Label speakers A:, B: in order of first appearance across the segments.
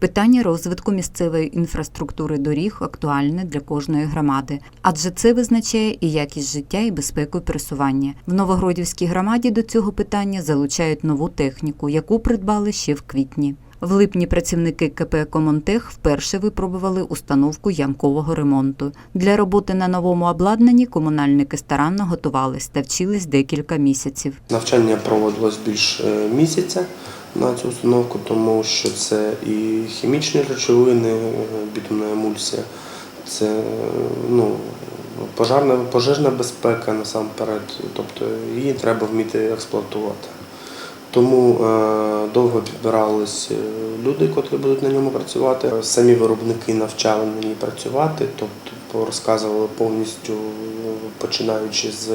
A: Питання розвитку місцевої інфраструктури доріг актуальне для кожної громади, адже це визначає і якість життя, і безпеку пересування. В Новогродівській громаді до цього питання залучають нову техніку, яку придбали ще в квітні. В липні працівники КП Комонтех вперше випробували установку ямкового ремонту. Для роботи на новому обладнанні комунальники старанно готувались та вчились декілька місяців.
B: Навчання проводилось більш е, місяця на цю установку, тому що це і хімічні речовини, е, бітумна емульсія, це е, ну, пожарна, пожежна безпека насамперед, тобто її треба вміти експлуатувати. Тому е, довго підбирались е, люди, котрі будуть на ньому працювати. Самі виробники навчали на ній працювати, тобто розказували повністю, е, починаючи з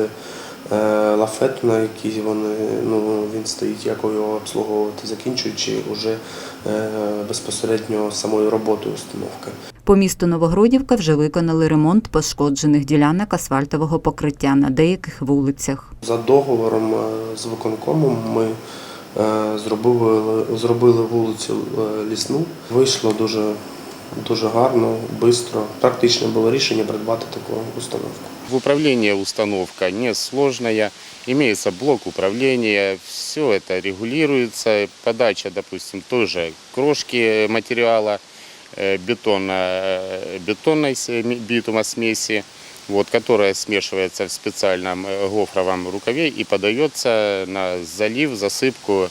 B: е, лафету, на якій вони, ну, він стоїть, як його обслуговувати, закінчуючи вже е, безпосередньо самою роботою установки.
A: По місту Новогродівка вже виконали ремонт пошкоджених ділянок асфальтового покриття на деяких вулицях.
B: За договором е, з виконкомом ми е, зробили, зробили вулицю е, лісну. Вийшло дуже, дуже гарно, швидко. Практично було рішення придбати таку установку.
C: В управлении установка несложная, имеется блок управления, все это регулируется. Подача, допустим, той же крошки материала, бетона, э, бетонной с- битума смеси, вот, которая смешивается в специальном э, гофровом рукаве и подается на залив, засыпку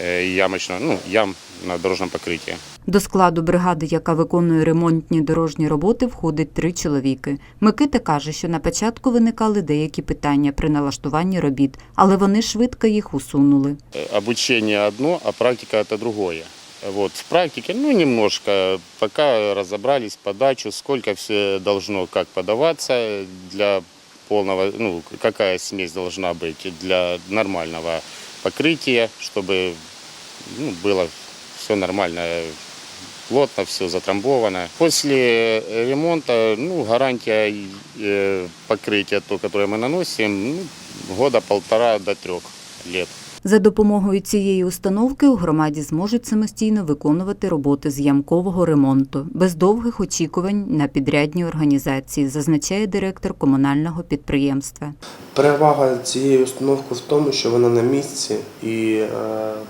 C: э, ямочного, ну, ям на дорожном покрытии.
A: До складу бригади, яка виконує ремонтні дорожні роботи, входить три чоловіки. Микита каже, що на початку виникали деякі питання при налаштуванні робіт, але вони швидко їх усунули.
C: Э, обучение одно, а практика это другое. Вот, в практике, ну, немножко, пока разобрались подачу, сколько все должно, как подаваться для полного, ну, какая смесь должна быть для нормального покрытия, чтобы ну, было все нормально, плотно, все затрамбовано. После ремонта, ну, гарантия э, покрытия, то, которое мы наносим, ну, года полтора до трех лет.
A: За допомогою цієї установки у громаді зможуть самостійно виконувати роботи з ямкового ремонту без довгих очікувань на підрядні організації, зазначає директор комунального підприємства.
B: Перевага цієї установки в тому, що вона на місці і е,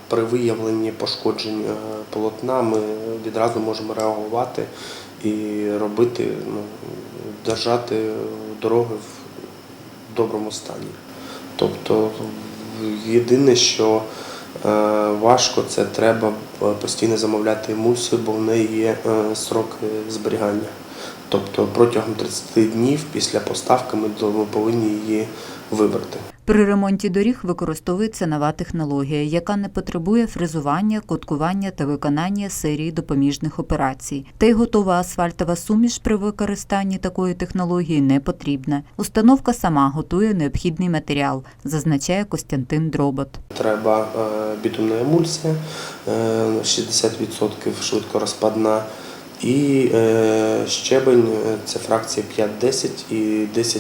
B: при виявленні пошкоджень е, полотна ми відразу можемо реагувати і робити, ну, держати дороги в доброму стані. Тобто єдине, що е, важко, це треба е, постійно замовляти емульсію, бо в неї є сроки е, зберігання. Тобто протягом 30 днів після поставки ми повинні її вибрати.
A: При ремонті доріг використовується нова технологія, яка не потребує фрезування, коткування та виконання серії допоміжних операцій. Та й готова асфальтова суміш при використанні такої технології не потрібна. Установка сама готує необхідний матеріал, зазначає Костянтин Дробот.
B: Треба е, бітумна емульсія, е, 60% швидко розпадна. І е, щебень е, це фракція 5-10 і 10-20.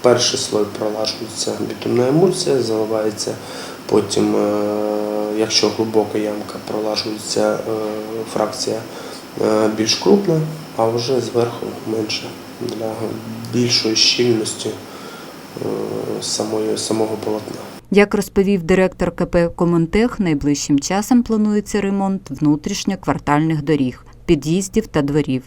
B: Перший слой пролажується бітумна емульсія, заливається, потім, е, якщо глибока ямка, пролажується е, фракція е, більш крупна, а вже зверху менше для більшої щільності е, самої, самого полотна.
A: Як розповів директор КП Комунтех, найближчим часом планується ремонт внутрішньоквартальних доріг, під'їздів та дворів.